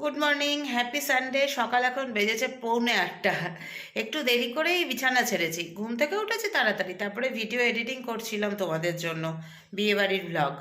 Good morning happy Sunday সকাল এখন বেজেছে পৌনে আটটা। একটু দেরি করেই বিছানা ছেড়েছি। ঘুম থেকে উঠেছি তাড়াতাড়ি। তারপরে ভিডিও এডিটিং করছিলাম তোমাদের জন্য। বিয়েবাড়ির ব্লগ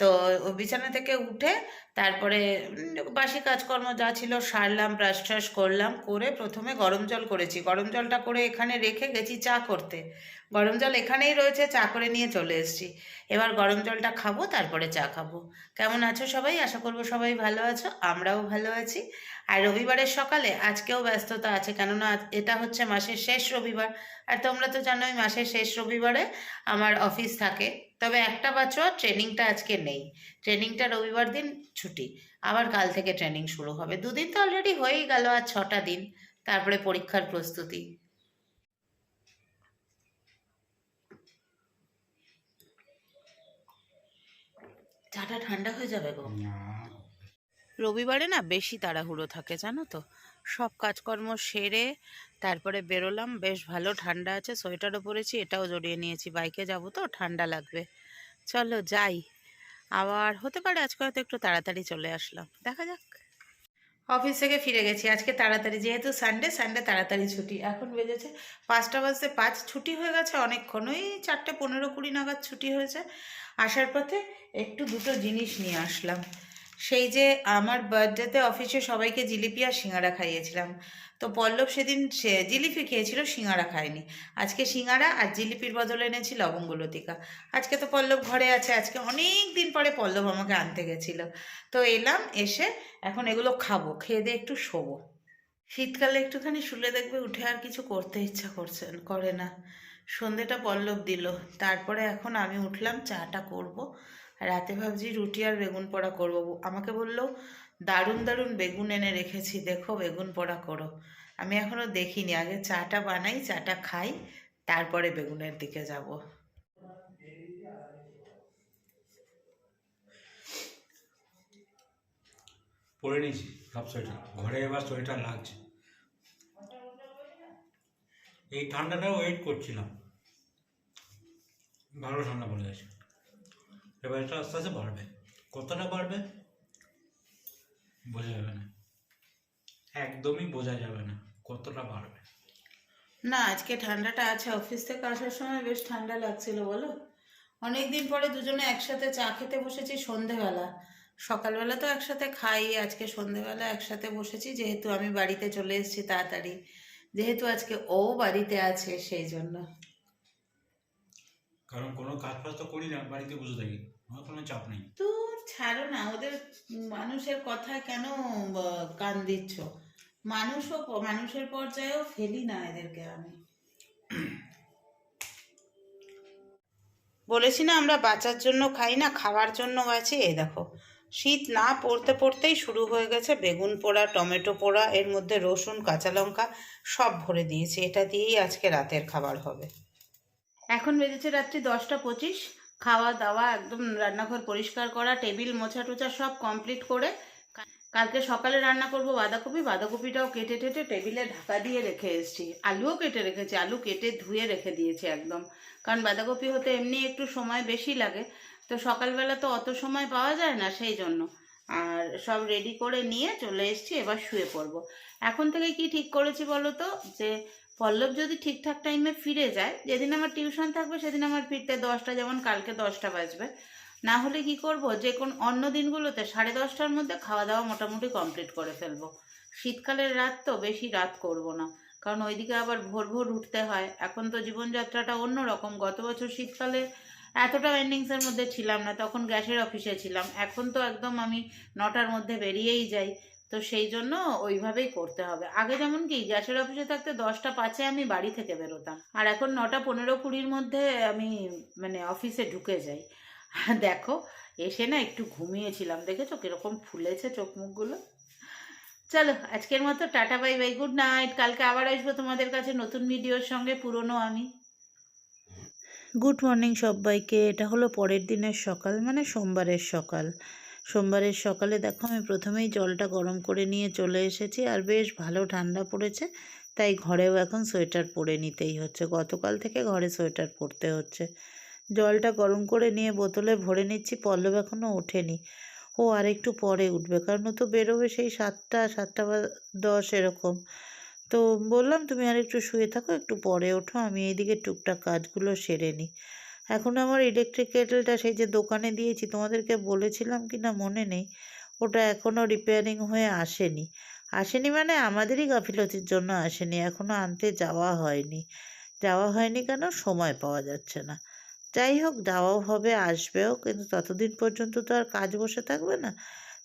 তো বিছানা থেকে উঠে তারপরে বাসি কাজকর্ম যা ছিল সারলাম ব্রাশ করলাম, করে প্রথমে গরম জল করেছি। গরম জলটা করে এখানে রেখে গেছি চা করতে। গরম জল এখানেই রয়েছে, চা করে নিয়ে চলে এসেছি। এবার গরম জলটা খাব, তারপরে চা খাব। কেমন আছো সবাই? আশা করব সবাই ভালো আছো, আমরাও ভালো আছি। আর রবিবারের সকালে আজকেও ব্যস্ততা আছে, কেননা এটা হচ্ছে মাসের শেষ রবিবার। আর তোমরা তো জানোই, মাসের শেষ রবিবারে আমার অফিস থাকে। তবে একটা বছর ট্রেনিংটা আজকে নেই। ট্রেনিংটা রবিবার দিন ছুটি। আবার কাল থেকে ট্রেনিং শুরু হবে। দুদিন তো অলরেডি হয়েই গেল আর ছটা দিন। তারপরে পরীক্ষার প্রস্তুতি। চাটা ঠান্ডা হয়ে যাবে গো? রবিবারে না বেশি তাড়াহুড়ো থাকে জানো তো? সব কাজকর্ম সেরে তারপরে বেরোলাম বেশ ভালো ঠান্ডা আছে সোয়েটারও পরেছি এটাও জড়িয়ে নিয়েছি। বাইকে যাব তো ঠান্ডা লাগবে। চলো যাই। আবার হতে পারে আজকে হয়তো একটু তাড়াতাড়ি চলে আসলাম। দেখা যাক। অফিস থেকে ফিরে গেছি। আজকে তাড়াতাড়ি, যেহেতু সানডে সানডে তাড়াতাড়ি ছুটি। এখন বেজেছে পাঁচটা বাজতে পাঁচ। ছুটি হয়ে গেছে অনেকক্ষণ ওই চারটে পনেরো কুড়ি নাগাদ ছুটি হয়েছে। আসার পথে একটু দুটো জিনিস নিয়ে আসলাম। সেই যে আমার বার্থডেতে অফিসে সবাইকে জিলিপি আর সিঙ্গারা খাইয়েছিলাম। তো পল্লব সেদিন সে জিলিপি খেয়েছিল, সিঙ্গারা খায়নি। আজকে সিঙ্গারা আর জিলিপির বদলে এনেছি লবঙ্গ লতিকা। আজকে তো পল্লব ঘরে আছে, আজকে অনেক দিন পরে পল্লব আমাকে আনতে গেছিল। তো এলাম, এসে এখন এগুলো খাব, খেয়ে দিয়ে একটু শোবো। শীতকালে একটুখানি শুলে দেখবে উঠে আর কিছু করতে ইচ্ছা করছে, করে না। সন্ধেটা পল্লব দিল, তারপরে এখন আমি উঠলাম, চাটা করব। রাতে ভাবছি রুটি আর বেগুন পোড়া করব। আমাকে বলল, দারুণ দারুণ বেগুন এনে রেখেছি, দেখো বেগুন পোড়া করো। আমি এখনও দেখিনি, আগে চাটা বানাই, চাটা খাই, তারপরে বেগুনের দিকে যাব। পরে নিয়েছি, সব ঘরে এবার সোয়েটার লাগছে। এই ঠান্ডাটা ওয়েট করছিলাম। ভালো ঠান্ডা পড়ে গেছে। এবার আস্তে আস্তে বাড়বে। কতটা বাড়বে? বোঝা যাবে না। একদমই বোঝা যাবে না কতটা বাড়বে। না, আজকে ঠান্ডাটা আছে। অফিস থেকে আসার সময় বেশ ঠান্ডা লাগছিল, বলো? অনেক দিন পরে দুজনে একসাথে চা খেতে বসেছি সন্ধেবেলা। সকালবেলা তো একসাথে খাই, আজকে সন্ধেবেলা একসাথে বসেছি, যেহেতু আমি বাড়িতে চলে এসেছি তাড়াতাড়ি। যেহেতু আজকে ও বাড়িতে আছে, সেই জন্য। কারণ কোনো কাজ তো করি না, বাড়িতে বসে থাকি আমার কোনো চাপ নেই। তো ছাড়ো না, ওদের মানুষের কথা কেন কান দিচ্ছ? মানুষও মানুষের পর্যায়েও ফেলি না এদেরকে আমি। বলেছি না আমরা বাঁচার জন্য খাই না, খাওয়ার জন্য বাঁচি এই দেখো। শীত না পড়তে পড়তেই শুরু হয়ে গেছে, বেগুন পোড়া, টমেটো পোড়া, এর মধ্যে রসুন, কাঁচা লঙ্কা সব ভরে দিয়েছি, এটা দিয়েই আজকে রাতের খাবার হবে। এখন বেজেছে রাত্রি দশটা পঁচিশ। খাওয়া দাওয়া একদম রান্নাঘর পরিষ্কার করা, টেবিল মোছা টোছা সব কমপ্লিট করে কালকে সকালে রান্না করব বাঁধাকপি। বাঁধাকপিটাও কেটে টেটে টেবিলে ঢাকা দিয়ে রেখে এসেছি। আলুও কেটে রেখেছি, আলু কেটে ধুয়ে রেখে দিয়েছি একদম। কারণ বাঁধাকপি হতে এমনি একটু সময় বেশি লাগে। তো সকালবেলা তো অত সময় পাওয়া যায় না সেই জন্য। আর সব রেডি করে নিয়ে চলে এসেছি, এবার শুয়ে পড়ব। এখন থেকে কি ঠিক করেছি বলো তো? যে পল্লব যদি ঠিকঠাক টাইমে ফিরে যায়, যেদিন আমার টিউশন থাকবে সেদিন আমার ফিরতে দশটা যেমন কালকে দশটা বাজবে। না হলে কি করব? যে কোন অন্য দিনগুলোতে সাড়ে দশটার মধ্যে খাওয়া দাওয়া মোটামুটি কমপ্লিট করে ফেলব। শীতকালের রাত তো বেশি রাত করব না, কারণ ওইদিকে আবার ভোর ভোর উঠতে হয়। এখন তো জীবনযাত্রাটা অন্য রকম গত বছর শীতকালে এতটা এন্ডিংসের মধ্যে ছিলাম না, তখন গ্যাসের অফিসে ছিলাম। এখন তো একদম আমি নটার মধ্যে বেরিয়েই যাই। তো সেই জন্য ওইভাবেই করতে হবে। আগে যেমন কি গ্যাসের অফিসে থাকতে দশটা পাঁচে আমি বাড়ি থেকে বেরোতাম। আর এখন নটা পনেরো কুড়ির মধ্যে আমি মানে অফিসে ঢুকে যাই। দেখো, এসে না একটু ঘুমিয়েছিলাম। দেখেছ কীরকম ফুলেছে চোখ মুখগুলো? চলো, আজকের মতো tata, bye bye, good night. কালকে আবার আসব তোমাদের কাছে নতুন ভিডিওর সঙ্গে, পুরনো আমি। গুড মর্নিং সবাইকে। এটা হলো পরের দিনের সকাল মানে সোমবারের সকাল। সোমবারের সকালে দেখো আমি প্রথমেই জলটা গরম করে নিয়ে চলে এসেছি আর বেশ ভালো ঠান্ডা পড়েছে। তাই ঘরেও এখন সোয়েটার পরে নিতেই হচ্ছে। গতকাল থেকে ঘরে সোয়েটার পরতে হচ্ছে। জলটা গরম করে নিয়ে বোতলে ভরে নিচ্ছি, পল্লব এখনও ওঠেনি। ও আর একটু পরে উঠবে, কারণ ও তো বেরোবে সেই সাতটা সাতটা বা দশ এরকম। তো বললাম, তুমি আর একটু শুয়ে থাকো, একটু পরে ওঠো, আমি এইদিকে টুকটাক কাজগুলো সেরে নিই। এখন আমার ইলেকট্রিক কেটেলটা সেই যে দোকানে দিয়েছি, তোমাদেরকে বলেছিলাম কি না মনে নেই, ওটা এখনও রিপেয়ারিং হয়ে আসেনি। আসেনি মানে আমাদেরই গাফিলতির জন্য আসেনি এখনও আনতে যাওয়া হয়নি। যাওয়া হয়নি কেন? সময় পাওয়া যাচ্ছে না। যাই হোক, যাওয়াও হবে, আসবেও, কিন্তু ততদিন পর্যন্ত তো আর কাজ বসে থাকবে না।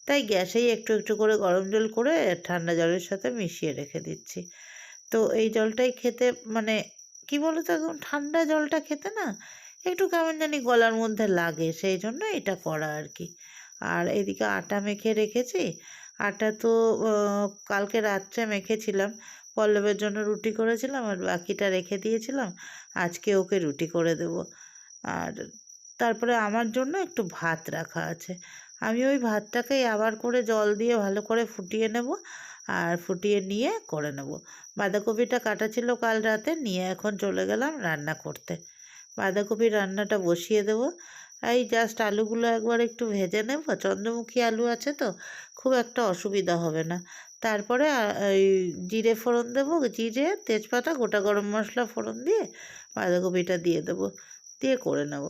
তাই গ্যাসেই একটু একটু করে গরম জল করে ঠান্ডা জলের সাথে মিশিয়ে রেখে দিচ্ছি। তো এই জলটাই খেতে মানে কি বলো তো এখন? ঠান্ডা জলটা খেতে না একটু কেমন জানি গলার মধ্যে লাগে, সেই জন্য এটা করা আর কি আর এদিকে আটা মেখে রেখেছি। আটা তো কালকে রাত্রে মেখেছিলাম। পল্লবের জন্য রুটি করেছিলাম আর বাকিটা রেখে দিয়েছিলাম। আজকে ওকে রুটি করে দেব। আর তারপরে আমার জন্য একটু ভাত রাখা আছে। আমি ওই ভাতটাকেই আবার করে জল দিয়ে ভালো করে ফুটিয়ে নেব আর ফুটিয়ে নিয়ে করে নেব। বাঁধাকপিটা কাটা ছিল কাল রাতে, নিয়ে এখন চলে গেলাম রান্না করতে। বাঁধাকপির রান্নাটা বসিয়ে দেব। এই জাস্ট আলুগুলো একবার একটু ভেজে নেব। চন্দ্রমুখী আলু আছে তো, খুব একটা অসুবিধা হবে না। তারপরে এই জিরে ফোড়ন দেবো। জিরে, তেজপাতা, গোটা গরম মশলা ফোড়ন দিয়ে বাঁধাকপিটা দিয়ে দেবো। দিয়ে করে নেব।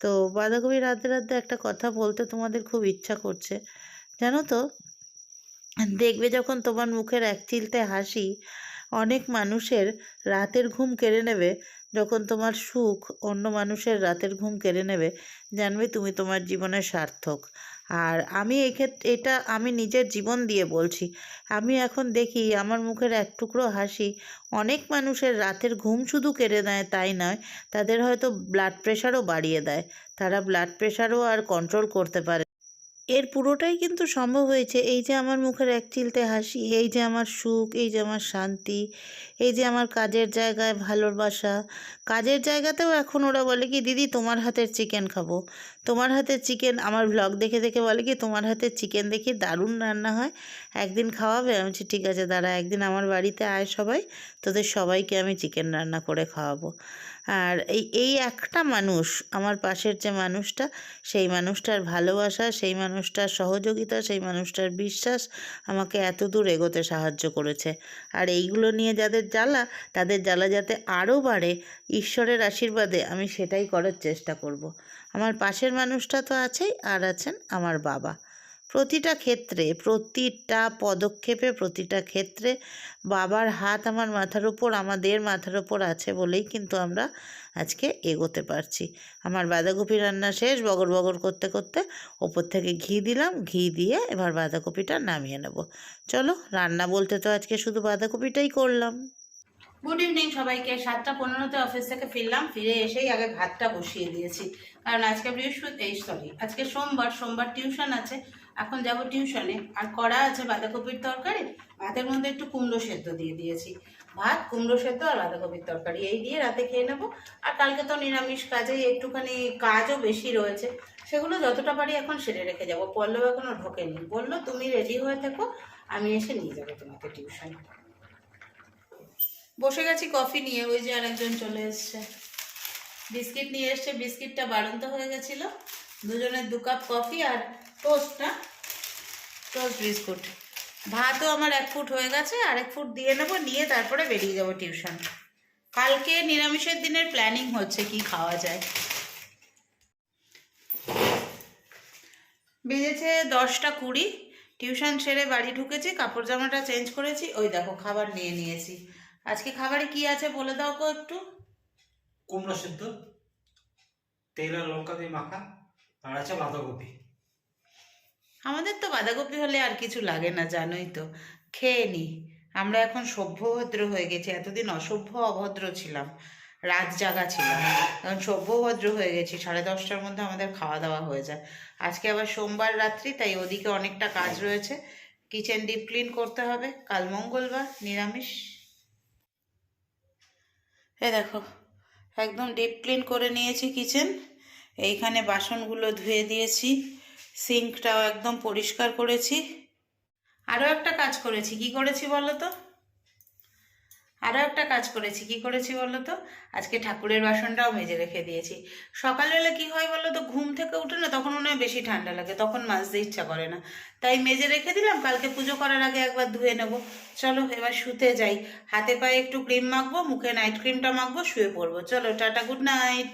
তো বাঁধাকপি রাঁধতে রাঁধতে একটা কথা বলতে তোমাদের খুব ইচ্ছা করছে। জানো তো, দেখবে যখন তোমার মুখের এক চিলতে হাসি, অনেক মানুষের রাতের ঘুম কেড়ে নেবে। যখন তোমার সুখ অন্য মানুষের রাতের ঘুম কেড়ে নেবে, জানবে তুমি তোমার জীবনের সার্থক। আর আমি এই ক্ষেত্রে এটা আমি নিজের জীবন দিয়ে বলছি। আমি এখন দেখি আমার মুখের এক টুকরো হাসি অনেক মানুষের রাতের ঘুম শুধু কেড়ে নেয় তাই নয়, তাদের হয়তো ব্লাড প্রেশারও বাড়িয়ে দেয়। তারা ব্লাড প্রেশারও আর কন্ট্রোল করতে পারে এর পুরোটাই কিন্তু সম্ভব হয়েছে। এই যে আমার মুখের এক চিলতে হাসি, এই যে আমার সুখ, এই যে আমার শান্তি, এই যে আমার কাজের জায়গায় ভালোবাসা কাজের জায়গাতেও এখন ওরা বলে কি, দিদি, তোমার হাতের চিকেন খাব। তোমার হাতে চিকেন, আমার ব্লগ দেখে দেখে বলে কি, তোমার হাতের চিকেন দেখি দারুণ রান্না হয়। একদিন খাওয়াবে? আমি বলছি, ঠিক আছে, দাঁড়া, একদিন আমার বাড়িতে আয় সবাই, তোদের সবাইকে আমি চিকেন রান্না করে খাওয়াবো। আর এই এই একটা মানুষ, আমার পাশের যে মানুষটা, সেই মানুষটার ভালোবাসা, সেই মানুষটার সহযোগিতা, সেই মানুষটার বিশ্বাস আমাকে এত দূর এগোতে সাহায্য করেছে। আর এইগুলো নিয়ে যাদের জ্বালা, তাদের জ্বালা যাতে আরও বাড়ে, ঈশ্বরের আশীর্বাদে আমি সেটাই করার চেষ্টা করব। আমার পাশের মানুষটা তো আছেই, আর আছেন আমার বাবা। প্রতিটা ক্ষেত্রে, প্রতিটা পদক্ষেপে, প্রতিটা ক্ষেত্রে বাবার হাত আমার মাথার উপর, আমাদের মাথার উপর আছে বলেই কিন্তু আমরা আজকে এগোতে পারছি। আমার বাঁধাকপি রান্না শেষ, বগর বগর করতে করতে ওপর থেকে ঘি দিলাম, ঘি দিয়ে এবার বাঁধাকপিটা নামিয়ে নেব। চলো, রান্না বলতে তো আজকে শুধু বাঁধাকপিটাই করলাম। গুড ইভিনিং সবাইকে। সাতটা পনেরোতে অফিস থেকে ফিরলাম, ফিরে এসেই আগে ভাতটা বসিয়ে দিয়েছি। কারণ আজকে বৃহস্পতি, এই সরি আজকে সোমবার সোমবার টিউশন আছে, এখন যাব টিউশনে আর করা আছে বাঁধাকপির তরকারি, ভাতের মধ্যে একটু কুমড়ো সেদ্ধ দিয়ে দিয়েছি। ভাত, কুমড়ো সেদ্ধ আর বাঁধাকপির তরকারি, এই দিয়ে রাতে খেয়ে নেব। আর কালকে তো নিরামিষ কাজেই একটুখানি কাজও বেশি রয়েছে। সেগুলো যতটা পারি এখন সেরে রেখে যাব। পল্লব এখনও ঢোকেনি। বলল, তুমি রেডি হয়ে থেকো, আমি এসে নিয়ে যাব তোমাকে টিউশন বসে গেছি কফি নিয়ে, ওই যে আরেকজন চলে এসছে। বিস্কিট নিয়ে এসছে বিস্কিটটা বাড়ন্ত হয়ে গেছিল। দুজনের দু কাপ কফি আর টোস্ট না টোস্ট বিস্কুট। ভাতও আমার এক ফুট হয়ে গেছে আর এক ফুট দিয়ে নেব, নিয়ে তারপরে বেরিয়ে যাব টিউশন। কালকে নিরামিষের দিনের প্ল্যানিং হচ্ছে কি খাওয়া যায়। বেজেছে দশটা কুড়ি, টিউশন সেরে বাড়ি ঢুকেছি কাপড় জামাটা চেঞ্জ করেছি, ওই দেখো খাবার নিয়ে নিয়েছি। আজকে খাবারে কি আছে বলে দাও কো একটু। কুমড়ো সেদ্ধ, তেল আর লঙ্কা দিয়ে মাখা, আর আছে বাঁধাকপি। আমাদের তো বাঁধাকপি হলে আর কিছু লাগে না, জানোই তো। খেয়ে নি। আমরা এখন সভ্যভদ্র হয়ে গেছি, এতদিন অসভ্য অভদ্র ছিলাম, রাত জাগা ছিলাম। এখন সভ্যভদ্র হয়ে গেছি, সাড়ে দশটার মধ্যে আমাদের খাওয়া দাওয়া হয়ে যায়। আজকে আবার সোমবার রাত্রি, তাই ওদিকে অনেকটা কাজ রয়েছে। কিচেন ডিপ ক্লিন করতে হবে। কাল মঙ্গলবার, নিরামিষ। এ দেখো একদম ডিপ ক্লিন করে নিয়েছি কিচেন এইখানে বাসনগুলো ধুয়ে দিয়েছি। সিঙ্কটাও একদম পরিষ্কার করেছি। আরও একটা কাজ করেছি। কি করেছি বলো তো? আরও একটা কাজ করেছি। কি করেছি বলো তো আজকে ঠাকুরের বাসনটাও মেজে রেখে দিয়েছি। সকালবেলা কি হয় বলো তো ঘুম থেকে উঠে না তখন মনে হয় বেশি ঠান্ডা লাগে, তখন মাজতে ইচ্ছা করে না। তাই মেজে রেখে দিলাম, কালকে পুজো করার আগে একবার ধুয়ে নেব। চলো, এবার শুতে যাই। হাতে পায়ে একটু ক্রিম মাখবো, মুখে নাইট ক্রিমটা মাখবো, শুয়ে পড়ব। চলো, টাটা গুড নাইট